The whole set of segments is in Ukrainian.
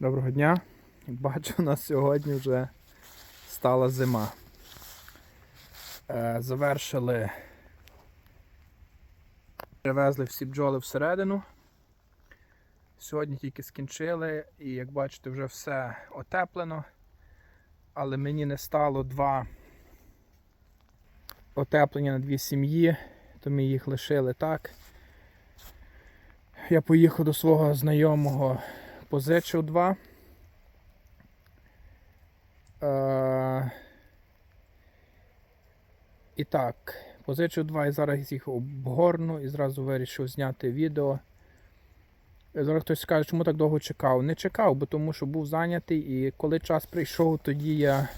Доброго дня. Бачу, у нас сьогодні вже стала зима. Е, завершили, привезли всі бджоли всередину. Сьогодні тільки скінчили і як бачите, вже все отеплено. Але мені не стало два отеплення на дві сім'ї, то ми їх лишили так. Я поїхав до свого знайомого позичив два. Е, і так, позичив два і зараз їх обгорну і зразу вирішив зняти відео. Зараз хтось скаже, чому так довго чекав. Не чекав, бо тому що був зайнятий і коли час прийшов, тоді я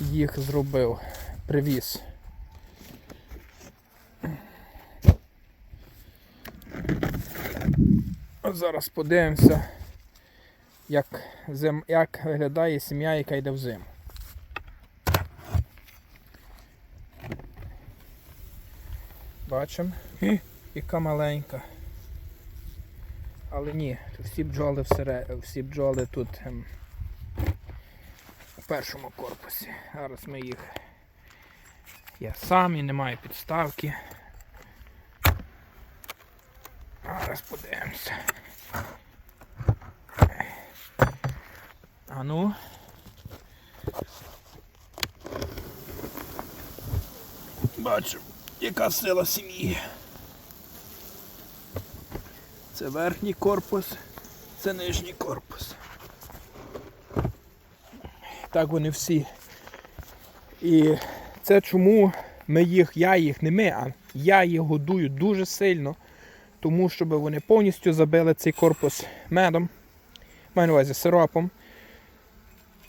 їх зробив, привіз. Зараз подивимося, як, зим, як виглядає сім'я, яка йде в зиму. Бачимо, яка маленька. Але ні, всі бджоли всередині, всі бджоли тут ем, у першому корпусі. Зараз ми їх. Я сам і немає підставки. Зараз подивимося. А ну. Бачу, яка сила сім'ї. Це верхній корпус, це нижній корпус. Так вони всі. І це чому ми їх, я їх, не ми, а я їх годую дуже сильно тому щоб вони повністю забили цей корпус медом, маю на увазі сиропом.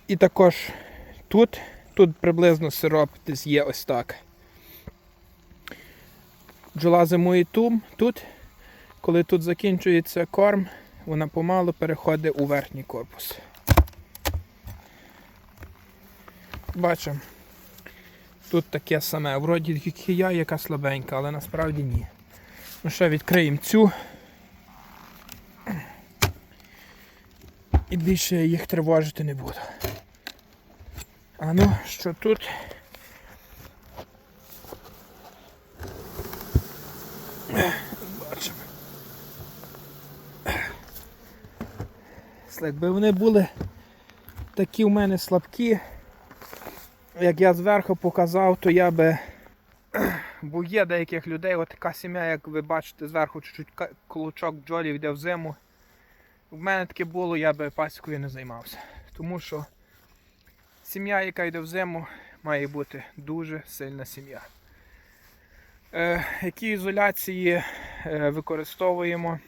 І також тут, тут приблизно сироп десь є ось так. Бджола зимує тум, тут, коли тут закінчується корм, вона помалу переходить у верхній корпус. Бачимо. Тут таке саме. Вроді тільки я, яка слабенька, але насправді ні. Ну ще відкриємо цю. І більше їх тривожити не буду. А ну, що тут? Бачимо. Якби вони були такі в мене слабкі, як я зверху показав, то я би Бо є деяких людей, от така сім'я, як ви бачите, зверху чуть-чуть колочок бджолів йде в зиму. У мене таке було, я би пасікою не займався. Тому що сім'я, яка йде в зиму, має бути дуже сильна сім'я. Е, Які ізоляції е, використовуємо?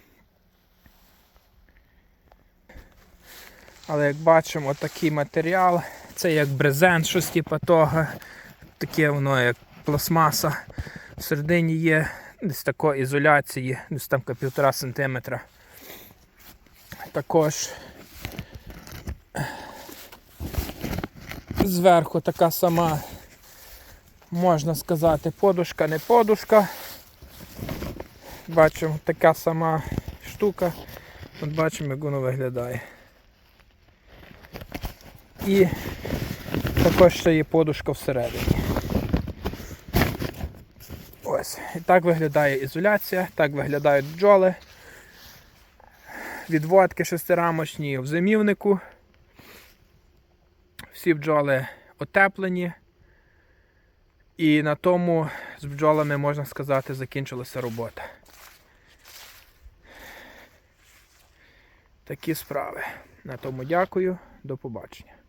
Але як бачимо, такий матеріал, це як брезент, щось типу того, таке воно як пластмаса. Всередині є десь такої ізоляції, десь там півтора сантиметра. Також зверху така сама, можна сказати, подушка, не подушка. Бачимо така сама штука. От бачимо, як воно виглядає. І також ще є подушка всередині. Ось. І так виглядає ізоляція, так виглядають бджоли. Відводки шестирамочні в зимівнику. Всі бджоли отеплені. І на тому з бджолами, можна сказати, закінчилася робота. Такі справи. На тому дякую, до побачення.